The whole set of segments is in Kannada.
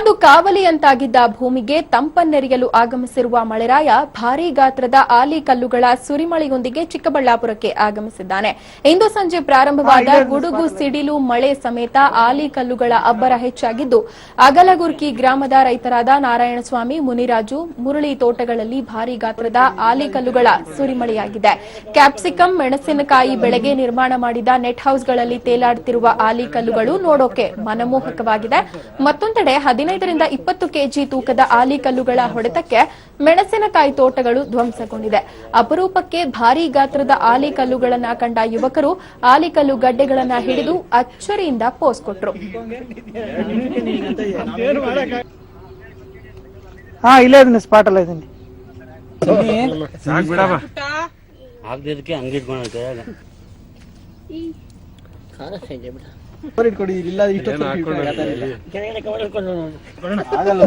ಕಾದು ಕಾವಲಿಯಂತಾಗಿದ್ದ ಭೂಮಿಗೆ ತಂಪನ್ನೆರೆಯಲು ಆಗಮಿಸಿರುವ ಮಳೆರಾಯ ಭಾರೀ ಗಾತ್ರದ ಆಲಿ ಕಲ್ಲುಗಳ ಸುರಿಮಳೆಯೊಂದಿಗೆ ಚಿಕ್ಕಬಳ್ಳಾಪುರಕ್ಕೆ ಆಗಮಿಸಿದ್ದಾನೆ. ಇಂದು ಸಂಜೆ ಪ್ರಾರಂಭವಾದ ಗುಡುಗು ಸಿಡಿಲು ಮಳೆ ಸಮೇತ ಆಲಿ ಕಲ್ಲುಗಳ ಅಬ್ಬರ ಹೆಚ್ಚಾಗಿದ್ದು ಅಗಲಗುರ್ಕಿ ಗ್ರಾಮದ ರೈತರಾದ ನಾರಾಯಣಸ್ವಾಮಿ ಮುನಿರಾಜು ಮುರಳಿ ತೋಟಗಳಲ್ಲಿ ಭಾರೀ ಗಾತ್ರದ ಆಲಿ ಕಲ್ಲುಗಳ ಸುರಿಮಳೆಯಾಗಿದೆ. ಕ್ಯಾಪ್ಸಿಕಂ ಮೆಣಸಿನಕಾಯಿ ಬೆಳೆಗೆ ನಿರ್ಮಾಣ ಮಾಡಿದ ನೆಟ್ ಹೌಸ್ಗಳಲ್ಲಿ ತೇಲಾಡುತ್ತಿರುವ ಆಲಿಕಲ್ಲುಗಳು ನೋಡೋಕೆ ಮನಮೋಹಕವಾಗಿದೆ. ಮತ್ತೊಂದೆಡೆ ಹದಿನೈದರಿಂದ ಇಪ್ಪತ್ತು ಕೆಜಿ ತೂಕದ ಆಲಿಕಲ್ಲುಗಳ ಹೊಡೆತಕ್ಕೆ ಮೆಣಸಿನಕಾಯಿ ತೋಟಗಳು ಧ್ವಂಸಗೊಂಡಿದೆ. ಅಪರೂಪಕ್ಕೆ ಭಾರೀ ಗಾತ್ರದ ಆಲಿಕಲ್ಲುಗಳನ್ನ ಕಂಡ ಯುವಕರು ಆಲಿಕಲ್ಲು ಗಡ್ಡೆಗಳನ್ನ ಹಿಡಿದು ಅಚ್ಚರಿಯಿಂದ ಪೋಸ್ ಕೊಟ್ರು. ಹಾ ಇಲ್ಲೇ ಇದೀನಿ ಸ್ಪಾಟ್ ಅಲ್ಲ ಇದೀನಿ ಹಂಗೆ ಇಟ್ಕೊಂಡು ಇಲ್ಲ. ಇಷ್ಟು ಆಗಲ್ಲ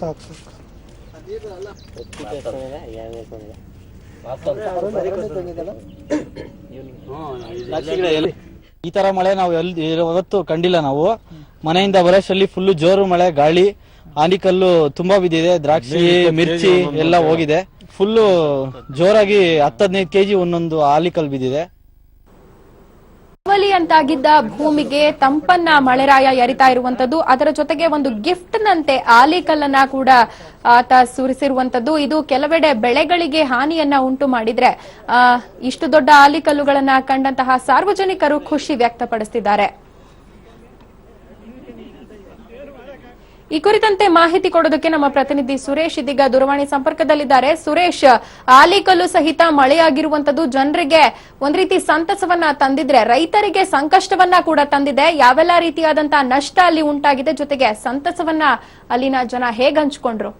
ಸಾಕು ಸಾಕು. ಈ ತರ ಮಳೆ ನಾವು ಎಲ್ಲಿ ಇವತ್ತು ಕಂಡಿಲ್ಲ ನಾವು. ಮನೆಯಿಂದ ಬರೋಷ್ಟರಲ್ಲಿ ಫುಲ್ ಜೋರು ಮಳೆ ಗಾಳಿ ಆನಿಕಲ್ಲು ತುಂಬಾ ಬಿದ್ದಿದೆ. ದ್ರಾಕ್ಷಿ ಮಿರ್ಚಿ ಎಲ್ಲ ಹೋಗಿದೆ. ಫುಲ್ಲು ಜೋರಾಗಿ ಹತ್ತದೈದು ಕೆಜಿ ಒಂದೊಂದು ಆಲಿಕಲ್ ಬಿದ್ದಿದೆ. ಕಾವಲಿಯಂತಾಗಿದ್ದ ಭೂಮಿಗೆ ತಂಪನ್ನ ಮಳೆರಾಯ ಎರಿತಾ ಇರುವಂತದ್ದು ಅದರ ಜೊತೆಗೆ ಒಂದು ಗಿಫ್ಟ್ ನಂತೆ ಆಲಿಕಲ್ಲನ್ನ ಕೂಡ ಆತ ಸುರಿಸಿರುವಂತದ್ದು. ಇದು ಕೆಲವೆಡೆ ಬೆಳೆಗಳಿಗೆ ಹಾನಿಯನ್ನ ಉಂಟು ಮಾಡಿದ್ರೆ ಆ, ಇಷ್ಟು ದೊಡ್ಡ ಆಲಿಕಲ್ಲುಗಳನ್ನ ಕಂಡಂತಹ ಸಾರ್ವಜನಿಕರು ಖುಷಿ ವ್ಯಕ್ತಪಡಿಸಿದ್ದಾರೆ ಈ ಕುರಿತಂತೆ ಮಾಹಿತಿ ಕೊಡೋದಕ್ಕೆ ನಮ್ಮ ಪ್ರತಿನಿಧಿ ಸುರೇಶ್ ಇದೀಗ ದೂರವಾಣಿ ಸಂಪರ್ಕದಲ್ಲಿದ್ದಾರೆ. ಸುರೇಶ್, ಆಲಿಕಲ್ಲು ಸಹಿತ ಮಳೆಯಾಗಿರುವಂತದ್ದು ಜನರಿಗೆ ಒಂದ್ ರೀತಿ ಸಂತಸವನ್ನ ತಂದಿದ್ರೆ, ರೈತರಿಗೆ ಸಂಕಷ್ಟವನ್ನ ಕೂಡ ತಂದಿದೆ. ಯಾವೆಲ್ಲ ರೀತಿಯಾದಂತಹ ನಷ್ಟ ಅಲ್ಲಿ ಉಂಟಾಗಿದೆ ಜೊತೆಗೆ ಸಂತಸವನ್ನ ಅಲ್ಲಿನ ಜನ ಹೇಗ್ ಹಂಚ್ಕೊಂಡ್ರು?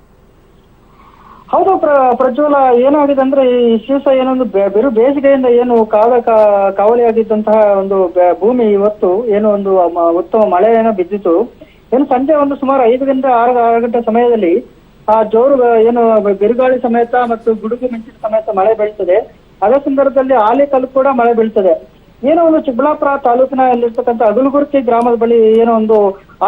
ಹೌದು, ಪ್ರ- ಪ್ರಜ್ವಲ, ಏನಾಗಿದೆ ಅಂದ್ರೆ ಈ ದಿವಸ ಏನೊಂದು ಬಿರು ಬೇಸಿಗೆಯಿಂದ ಏನು ಕಾಲ ಕಾವಲಿಯಾಗಿದ್ದಂತಹ ಒಂದು ಭೂಮಿ ಇವತ್ತು ಏನು ಒಂದು ಉತ್ತಮ ಮಳೆ ಏನೋ ಬಿದ್ದಿತ್ತು. ಏನು ಸಂಜೆ ಒಂದು ಸುಮಾರು ಐದರಿಂದ ಆರು ಆರು ಗಂಟೆ ಸಮಯದಲ್ಲಿ ಆ ಜೋರು ಏನು ಬಿರುಗಾಳಿ ಸಮೇತ ಮತ್ತು ಗುಡುಗು ಮಿಂಚಿನ ಸಮೇತ ಮಳೆ ಬೀಳ್ತದೆ. ಅದೇ ಸಂದರ್ಭದಲ್ಲಿ ಆಲಿಕಲ್ಲು ಕೂಡ ಮಳೆ ಬೀಳ್ತದೆ. ಏನೋ ಒಂದು ಚಿಕ್ಕಬಳ್ಳಾಪುರ ತಾಲೂಕಿನಲ್ಲಿರ್ತಕ್ಕಂಥ ಅಗಲಗುರ್ಕಿ ಗ್ರಾಮದ ಬಳಿ ಏನೋ ಒಂದು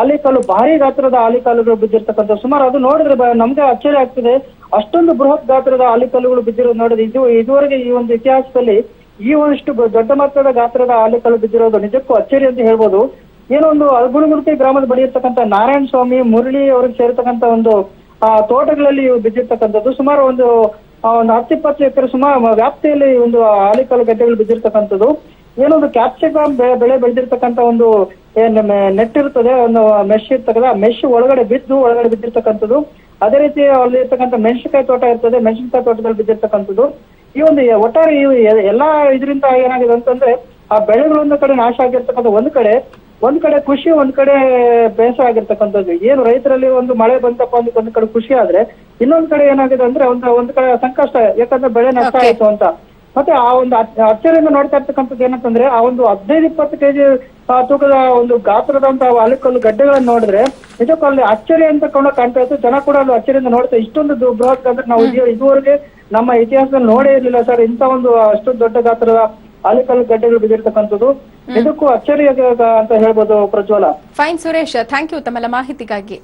ಆಲಿಕಲ್ಲು ಭಾರಿ ಗಾತ್ರದ ಆಲಿಕಲ್ಲುಗಳು ಬಿದ್ದಿರ್ತಕ್ಕಂಥ ಸುಮಾರು ಅದು ನೋಡಿದ್ರೆ ನಮ್ಗೆ ಅಚ್ಚರಿ ಆಗ್ತದೆ. ಅಷ್ಟೊಂದು ಬೃಹತ್ ಗಾತ್ರದ ಆಲಿಕಲ್ಲುಗಳು ಬಿದ್ದಿರೋದು ನೋಡಿದ್ರೆ ಇದು, ಇದುವರೆಗೆ ಈ ಒಂದು ಇತಿಹಾಸದಲ್ಲಿ ಈ ಒಂದಿಷ್ಟು ದೊಡ್ಡ ಮಟ್ಟದ ಗಾತ್ರದ ಆಲಿಕಲ್ಲು ಬಿದ್ದಿರೋದು ನಿಜಕ್ಕೂ ಅಚ್ಚರಿ ಅಂತ ಹೇಳ್ಬೋದು. ಏನೋ ಒಂದು ಅಗಲಗುರ್ಕಿ ಗ್ರಾಮದ ಬಳಿ ಇರ್ತಕ್ಕಂಥ ನಾರಾಯಣ ಸ್ವಾಮಿ, ಮುರಳಿ ಅವ್ರಿಗೆ ಸೇರ್ತಕ್ಕಂಥ ಒಂದು, ಆ, ತೋಟಗಳಲ್ಲಿ ಇವು ಬಿದ್ದಿರ್ತಕ್ಕಂಥದ್ದು. ಸುಮಾರು ಒಂದು ಒಂದು ಹತ್ತಿಪ್ಪತ್ತು ಎಕರೆ ಸುಮಾರು ವ್ಯಾಪ್ತಿಯಲ್ಲಿ ಒಂದು ಆಲಿಕಲ್ಲು ಗಡ್ಡೆಗಳು ಬಿದ್ದಿರ್ತಕ್ಕಂಥದ್ದು. ಏನೊಂದು ಕ್ಯಾಪ್ಸಿಕಮ್ ಬೆಳೆ ಬೆಳೆ ಬೆಳೆದಿರ್ತಕ್ಕಂಥ ಒಂದು ಏನ್ ನೆಟ್ ಇರ್ತದೆ, ಒಂದು ಮೆಶ್ ಇರ್ತಕ್ಕಂಥ ಮೆಶ್ ಒಳಗಡೆ ಬಿದ್ದು ಒಳಗಡೆ ಬಿದ್ದಿರ್ತಕ್ಕಂಥದ್ದು. ಅದೇ ರೀತಿ ಅಲ್ಲಿ ಇರ್ತಕ್ಕಂಥ ಮೆಣಸಿನಕಾಯಿ ತೋಟ ಇರ್ತದೆ, ಮೆಣಸಿನಕಾಯಿ ತೋಟದಲ್ಲಿ ಬಿದ್ದಿರ್ತಕ್ಕಂಥದ್ದು. ಈ ಒಂದು ಒಟ್ಟಾರೆ ಈ ಎಲ್ಲಾ ಇದರಿಂದ ಏನಾಗಿದೆ ಅಂತಂದ್ರೆ, ಆ ಬೆಳೆಗಳು ಒಂದು ಕಡೆ ನಾಶ ಆಗಿರ್ತಕ್ಕಂಥ ಒಂದ್ ಕಡೆ ಒಂದ್ ಕಡೆ ಖುಷಿ ಒಂದ್ ಕಡೆ ಬೇಸರ ಆಗಿರ್ತಕ್ಕಂಥದ್ದು. ಏನು ರೈತರಲ್ಲಿ ಒಂದು ಮಳೆ ಬಂತಪ್ಪ ಅಂದ್ರೆ ಒಂದ್ ಕಡೆ ಖುಷಿ ಆದ್ರೆ ಇನ್ನೊಂದ್ ಕಡೆ ಏನಾಗಿದೆ ಅಂದ್ರೆ ಒಂದು ಒಂದ್ ಕಡೆ ಸಂಕಷ್ಟ. ಯಾಕಂದ್ರೆ ಬೆಳೆ ನಷ್ಟ. ಆಯ್ತು ಅಂತ. ಮತ್ತೆ ಆ ಒಂದು ಅಚ್- ಅಚ್ಚರಿಯಿಂದ ನೋಡ್ತಾ ಇರ್ತಕ್ಕಂಥದ್ದು ಏನಂತಂದ್ರೆ ಆ ಒಂದು ಹದಿನೈದು ಇಪ್ಪತ್ತು ಕೆಜಿ ತೂಕದ ಒಂದು ಗಾತ್ರದಂತ ಅಲಿಕಲ್ಲು ಗಡ್ಡೆಗಳನ್ನ ನೋಡಿದ್ರೆ ನಿಜಕ್ಕೂ ಅಲ್ಲಿ ಅಚ್ಚರಿ ಅಂತ ಕೂಡ ಕಾಣ್ತಾ ಇತ್ತು. ಜನ ಕೂಡ ಅಲ್ಲಿ ಅಚ್ಚರಿಯಿಂದ ನೋಡ್ತಾ ಇಷ್ಟೊಂದು ಬೃಹತ್ ಗಾತ್ರ ನಾವು ಇದು- ಇದುವರೆಗೆ ನಮ್ಮ ಇತಿಹಾಸದಲ್ಲಿ ನೋಡೇ ಇರಲಿಲ್ಲ ಸರ್. ಇಂತ ಒಂದು ಅಷ್ಟು ದೊಡ್ಡ ಗಾತ್ರದ ಆಲಿಕಲ್ಲು ಗಡ್ಡೆಗಳು ಬಿದ್ದಿರ್ತಕ್ಕಂಥದ್ದು ಇದಕ್ಕೂ ಅಚ್ಚರಿ ಅಂತ ಹೇಳ್ಬೋದು Prajwala. Fine Suresh. Thank you ತಮ್ಮೆಲ್ಲ ಮಾಹಿತಿಗಾಗಿ.